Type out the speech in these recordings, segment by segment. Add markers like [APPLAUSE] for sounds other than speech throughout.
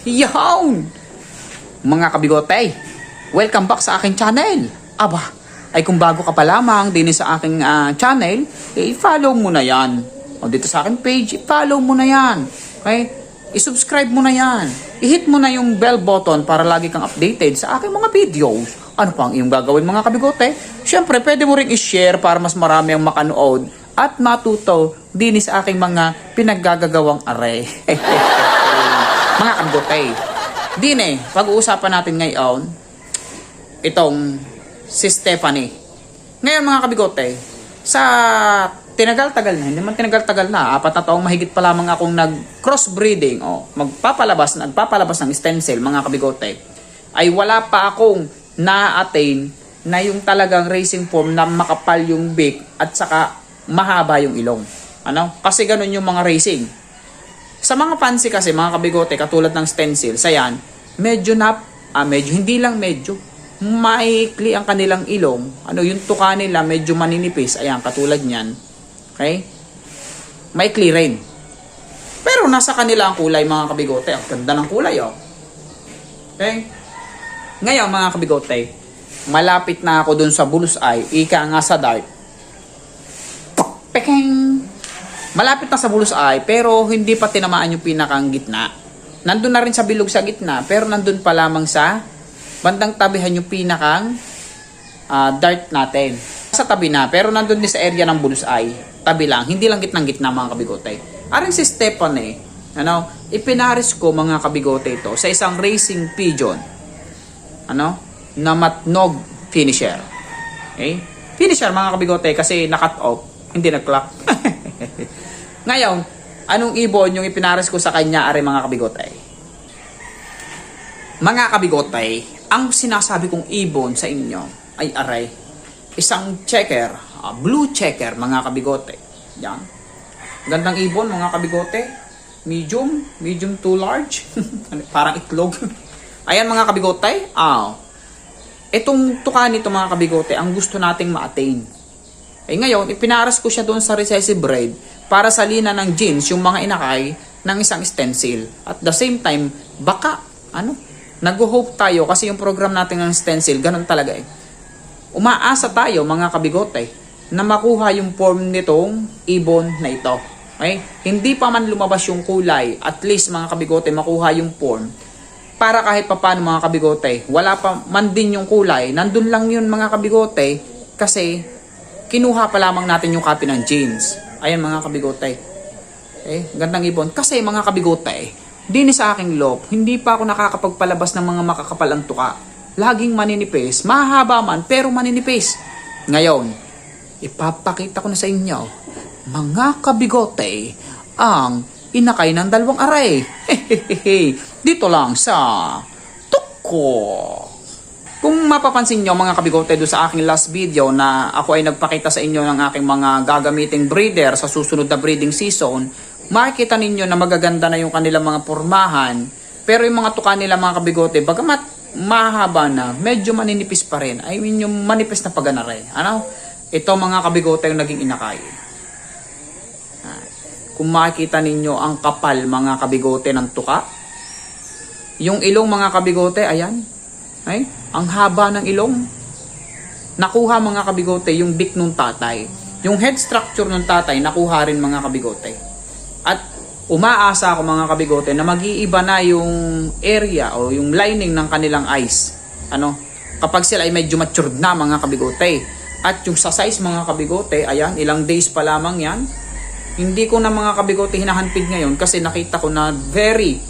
Yawn! Mga kabigote, welcome back sa aking channel. Aba, ay kung bago ka pa lamang din sa aking ah, channel, eh, follow mo na yan. O dito sa aking page, follow mo na yan. Okay? I-subscribe mo na yan. I-hit mo na yung bell button para lagi kang updated sa aking mga videos. Ano pa ang iyong gagawin mga kabigote? Siyempre, pwede mo rin i-share para mas marami ang makanood at matuto din sa aking mga pinaggagagawang are. [LAUGHS] mga kabigote. Din eh, pag-uusapan natin ngayon, itong si Stephanie. Ngayon mga kabigote, sa tinagal-tagal na, hindi man tinagal-tagal na, apat na taong mahigit pa lamang akong nag-crossbreeding o magpapalabas, nagpapalabas ng stencil mga kabigote, ay wala pa akong na-attain na yung talagang racing form na makapal yung beak at saka mahaba yung ilong. Ano? Kasi ganun yung mga racing. Sa mga fancy kasi, mga kabigote, katulad ng stencil, sayan, medyo na, ah, medyo, hindi lang medyo, maikli ang kanilang ilong. Ano, yung tuka nila, medyo maninipis. Ayan, katulad niyan. Okay? Maikli rin. Pero nasa kanila ang kulay, mga kabigote. Ang ganda ng kulay, oh. Okay? Ngayon, mga kabigote, malapit na ako dun sa bullseye. Ika nga sa dart. Malapit na sa bullseye, pero hindi pa tinamaan yung pinakang gitna. Nandun na rin sa bilog sa gitna, pero nandun pa lamang sa bandang tabihan yung pinakang ah, dart natin. Sa tabi na, pero nandun din sa area ng bullseye. Tabi lang, hindi lang gitnang gitna mga kabigote. Aring si Stephanie, ano, ipinaris ko mga kabigote ito sa isang racing pigeon. Ano? Na matnog finisher. Okay? Finisher mga kabigote kasi nakat off, hindi nag-clock. [LAUGHS] Ngayon, anong ibon yung ipinaris ko sa kanya are mga kabigote? Mga kabigote, ang sinasabi kong ibon sa inyo ay aray. Isang checker, ah, blue checker mga kabigote. Yan. Gandang ibon mga kabigote. Medium, medium to large. [LAUGHS] Parang itlog. Ayan mga kabigote. Ah. Itong tuka nito mga kabigote, ang gusto nating ma-attain. Eh ngayon, ipinaras ko siya doon sa recessive braid para salina ng jeans yung mga inakay ng isang stencil. At the same time, baka, ano, nag-hope tayo kasi yung program natin ng stencil, ganun talaga eh. Umaasa tayo mga kabigote na makuha yung form nitong ibon na ito. Okay? Hindi pa man lumabas yung kulay, at least mga kabigote makuha yung form para kahit papano mga kabigote, wala pa man din yung kulay, nandun lang yun mga kabigote kasi kinuha pa lamang natin yung copy ng jeans. Ayan mga kabigote. Eh, gandang ibon. Kasi mga kabigote, din sa aking loob, hindi pa ako nakakapagpalabas ng mga makakapalang tuka. Laging maninipis, mahaba man, pero maninipis. Ngayon, ipapakita ko na sa inyo, mga kabigote, ang inakay ng dalawang aray. [LAUGHS] Dito lang sa Tuko. Kung mapapansin nyo mga kabigote do sa aking last video na ako ay nagpakita sa inyo ng aking mga gagamiting breeder sa susunod na breeding season, makikita ninyo na magaganda na yung kanilang mga pormahan. Pero yung mga tuka nila mga kabigote, bagamat mahaba na, medyo maninipis pa rin. I mean yung manipis na paganare. Ano? Ito mga kabigote yung naging inakay. Ah, Kung makikita ninyo ang kapal mga kabigote ng tuka, yung ilong mga kabigote, ayan. Ay, ang haba ng ilong. Nakuha mga kabigote yung beak ng tatay. Yung head structure ng tatay, nakuha rin mga kabigote. At umaasa ako mga kabigote na mag-iiba na yung area o yung lining ng kanilang eyes. Ano? Kapag sila ay medyo matured na mga kabigote. At yung sa size mga kabigote, ayan, ilang days pa lamang yan. Hindi ko na mga kabigote hinahanpid ngayon kasi nakita ko na very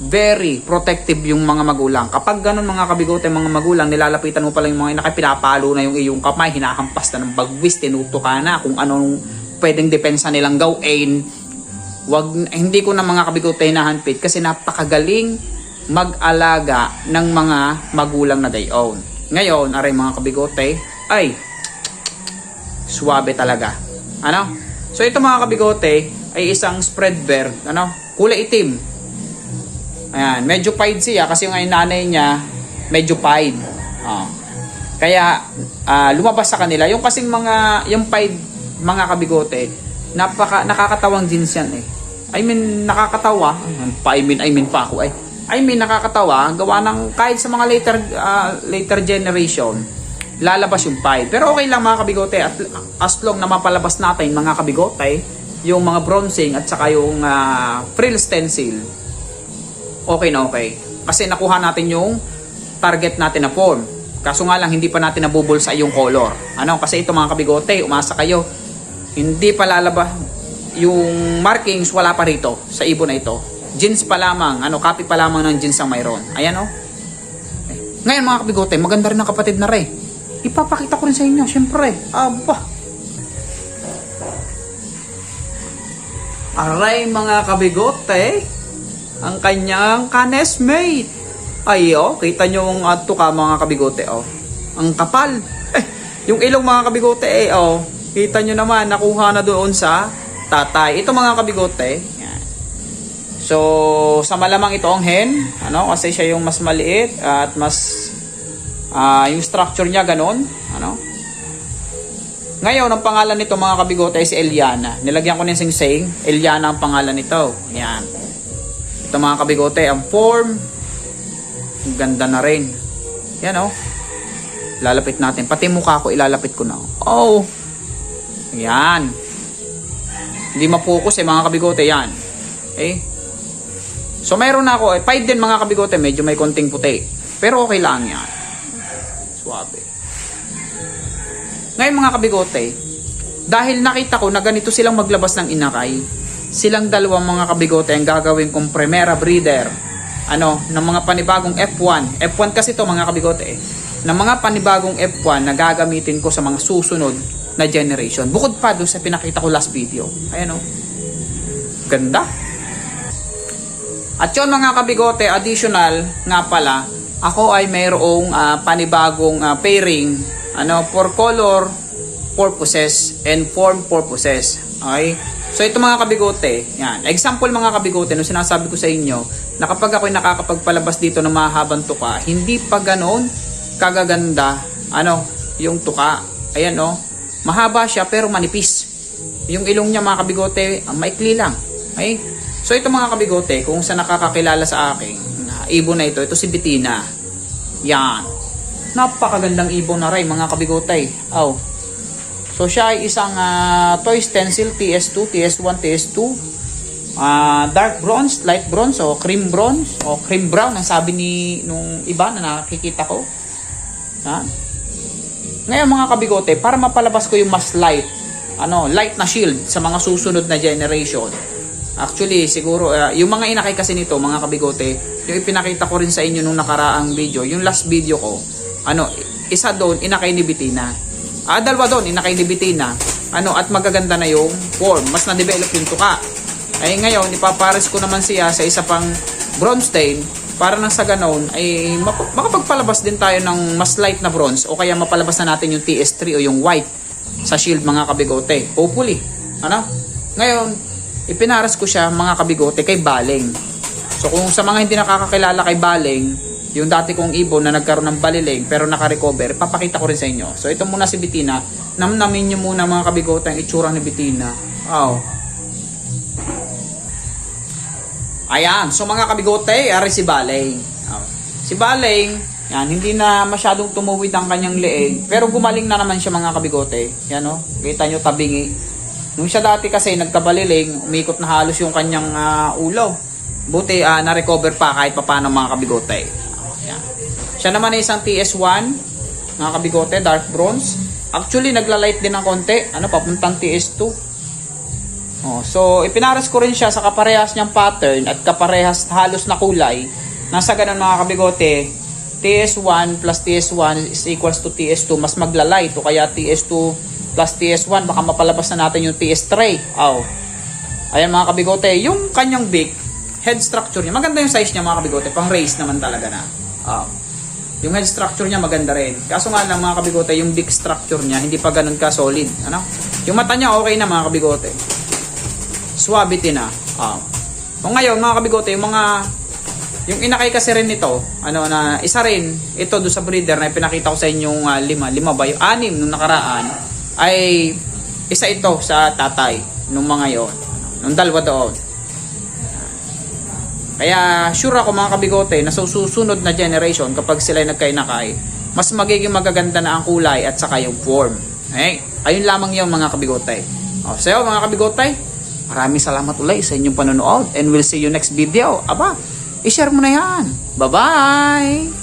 very protective yung mga magulang. Kapag ganun mga kabigote, mga magulang, nilalapitan mo pala yung mga inakay, pinapalo na yung iyong kamay, hinahampas na ng bagwis, tinuto ka na kung anong pwedeng depensa nilang gawin. Wag, hindi ko na mga kabigote hinahanpid kasi napakagaling mag-alaga ng mga magulang na dayon. Ngayon, aray mga kabigote, ay, suwabe talaga. Ano? So ito mga kabigote ay isang spread bear, ano? Kulay itim. Ayan, medyo pied siya kasi yung ay nanay niya medyo pied. Oh. Kaya ah, lumabas sa kanila yung kasing mga yung pied mga kabigote, napaka nakakatawang jeans yan eh. I mean nakakatawa. Pa I mean I mean pa ako eh. I mean, nakakatawa, gawa ng kahit sa mga later ah, later generation, lalabas yung pied. Pero okay lang mga kabigote, at as long na mapalabas natin mga kabigote, yung mga bronzing at saka yung ah, frill stencil, okay na okay. Kasi nakuha natin yung target natin na form. Kaso nga lang, hindi pa natin nabubulsa yung color. Ano? Kasi ito mga kabigote, umasa kayo. Hindi pa lalabas yung markings, wala pa rito sa ibon na ito. Jeans pa lamang, ano, copy pa lamang ng jeans ang mayroon. Ayan o. Ngayon mga kabigote, maganda rin ang kapatid na Ray. Ipapakita ko rin sa inyo, syempre. Aba. Aray mga kabigote, ang kanyang kanesmate. Ay oh, kita nyo ang ato ka mga kabigote oh. Ang kapal. Eh, yung ilong mga kabigote eh oh. Kita nyo naman, nakuha na doon sa tatay. Ito mga kabigote. So, sa malamang ito ang hen. Ano, kasi siya yung mas maliit at mas ah, yung structure niya ganon. Ano, ngayon, ang pangalan nito mga kabigote ay si Eliana. Nilagyan ko ng sing-sing. Eliana ang pangalan nito. Yan. Ito mga kabigote, ang form. Ganda na rin. Yan oh. Lalapit natin. Pati mukha ko ilalapit ko na. Oh. Yan. Hindi mapokus eh mga kabigote. Yan. Okay. So mayroon na ako. Eh, pied din mga kabigote. Medyo may konting puti. Pero okay lang yan. Suabe. Ngayon mga kabigote, dahil nakita ko na ganito silang maglabas ng inakay, silang dalawang mga kabigote ang gagawin kong primera breeder ano, ng mga panibagong F1. F1 kasi to mga kabigote eh. Ng mga panibagong F1 na gagamitin ko sa mga susunod na generation. Bukod pa doon sa pinakita ko last video. Ayan o. Ganda. At yun mga kabigote, additional nga pala, ako ay mayroong ah, panibagong ah, pairing ano, for color purposes and form purposes. Okay? So ito mga kabigote, yan. Example mga kabigote, nung sinasabi ko sa inyo, na kapag ako'y nakakapagpalabas dito ng mahabang tuka, hindi pa ganoon kagaganda, ano, yung tuka. Ayan no, mahaba siya pero manipis. Yung ilong niya mga kabigote, maikli lang. Okay? So ito mga kabigote, kung sa nakakakilala sa akin, ibon na ito, ito si Bettina. Yan. Napakagandang ibon na rin mga kabigotay. Oh. So siya ay isang ah, toy stencil TS2, TS1, TS2. Ah, dark bronze, light bronze o cream bronze o cream brown ang sabi ni nung iba na nakikita ko. Ha? Ngayon mga kabigote, para mapalabas ko yung mas light, ano, light na shield sa mga susunod na generation. Actually, siguro, ah, yung mga inakay kasi nito, mga kabigote, yung ipinakita ko rin sa inyo nung nakaraang video, yung last video ko, ano, isa doon, inakay ni Bitina. Ah, dalawa doon, inakay ni Bitina. Ano, at magaganda na yung form. Mas na-develop yung tuka. Ay ngayon, ipapares ko naman siya sa isa pang bronze stain para nang sa ganon ay makapagpalabas din tayo ng mas light na bronze o kaya mapalabas na natin yung TS3 o yung white sa shield mga kabigote. Hopefully. Ano? Ngayon, ipinaras ko siya mga kabigote kay Baling. So kung sa mga hindi nakakakilala kay Baling, yung dati kong ibon na nagkaroon ng baliling pero naka-recover, papakita ko rin sa inyo. So ito muna si Bitina. Namnamin nyo muna mga kabigote ang itsura ni Bitina. Wow. Ayan, so mga kabigote, ari si Baling. Oh. Si Baling, yan, hindi na masyadong tumuwid ang kanyang leeg, pero gumaling na naman siya mga kabigote. Yan o, kita nyo tabingi. Nung siya dati kasi nagkabaliling, umikot na halos yung kanyang ah, ulo. Buti ah, na-recover pa kahit papano mga kabigote. Siya naman ay isang TS1, mga kabigote, dark bronze. Actually, nagla-light din ng konti. Ano, papuntang TS2. Oh, so ipinaras ko rin siya sa kaparehas niyang pattern at kaparehas halos na kulay. Nasa ganun mga kabigote, TS1 plus TS1 is equals to TS2 mas magla-light o kaya TS2 plus TS1 baka mapalabas na natin yung TS3. Oh. Ayan mga kabigote, yung kanyang beak, head structure niya, maganda yung size niya mga kabigote, pang race naman talaga na. Oh. Yung head structure niya maganda rin. Kaso nga lang mga kabigote, yung beak structure niya hindi pa ganun ka solid. Ano? Yung mata niya okay na mga kabigote suavity na. Ah. O ngayon, mga kabigote, yung mga yung inakay kasi rin nito, ano na isa rin ito do sa breeder na pinakita ko sa inyong ah, lima, lima ba yung anim nung nakaraan ay isa ito sa tatay nung mga yon. Nung dalawa doon. Kaya sure ako mga kabigote na sa susunod na generation kapag sila nagkainakay, mas magiging magaganda na ang kulay at saka yung form. Okay? Ayun lamang yung mga kabigote. O, so mga kabigote, maraming salamat ulit sa inyong panonood and we'll see you next video. Aba, i-share mo na yan. Bye-bye!